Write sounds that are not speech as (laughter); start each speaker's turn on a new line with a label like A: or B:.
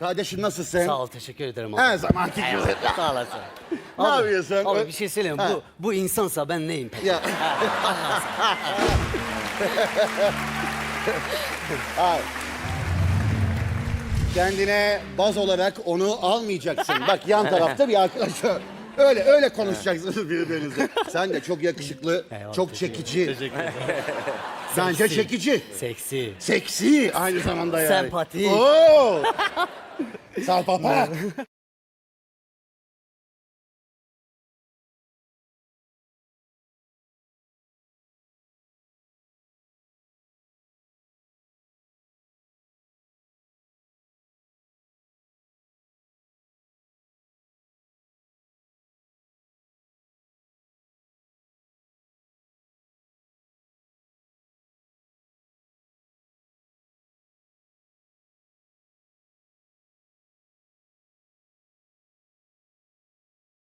A: Kardeşim nasılsın?
B: Sağ ol teşekkür ederim abi.
A: Her zamanki gibi.
B: Sağ olasın.
A: Ne yapıyorsun?
B: Abi bir şey söyleyeyim mi?
A: Ha.
B: Bu, bu insansa ben neyim peki?
A: Ya. (laughs) Kendine baz olarak onu almayacaksın. Bak yan (laughs) tarafta bir arkadaş var. Öyle öyle konuşacaksınız (laughs) birbirinize. Sen de çok yakışıklı,
B: Eyvallah,
A: çok
B: teşekkür
A: çekici. Bence çekici.
B: Seksi.
A: Seksi aynı zamanda yani.
B: Sempatik.
A: Oo. Salpapa. (laughs)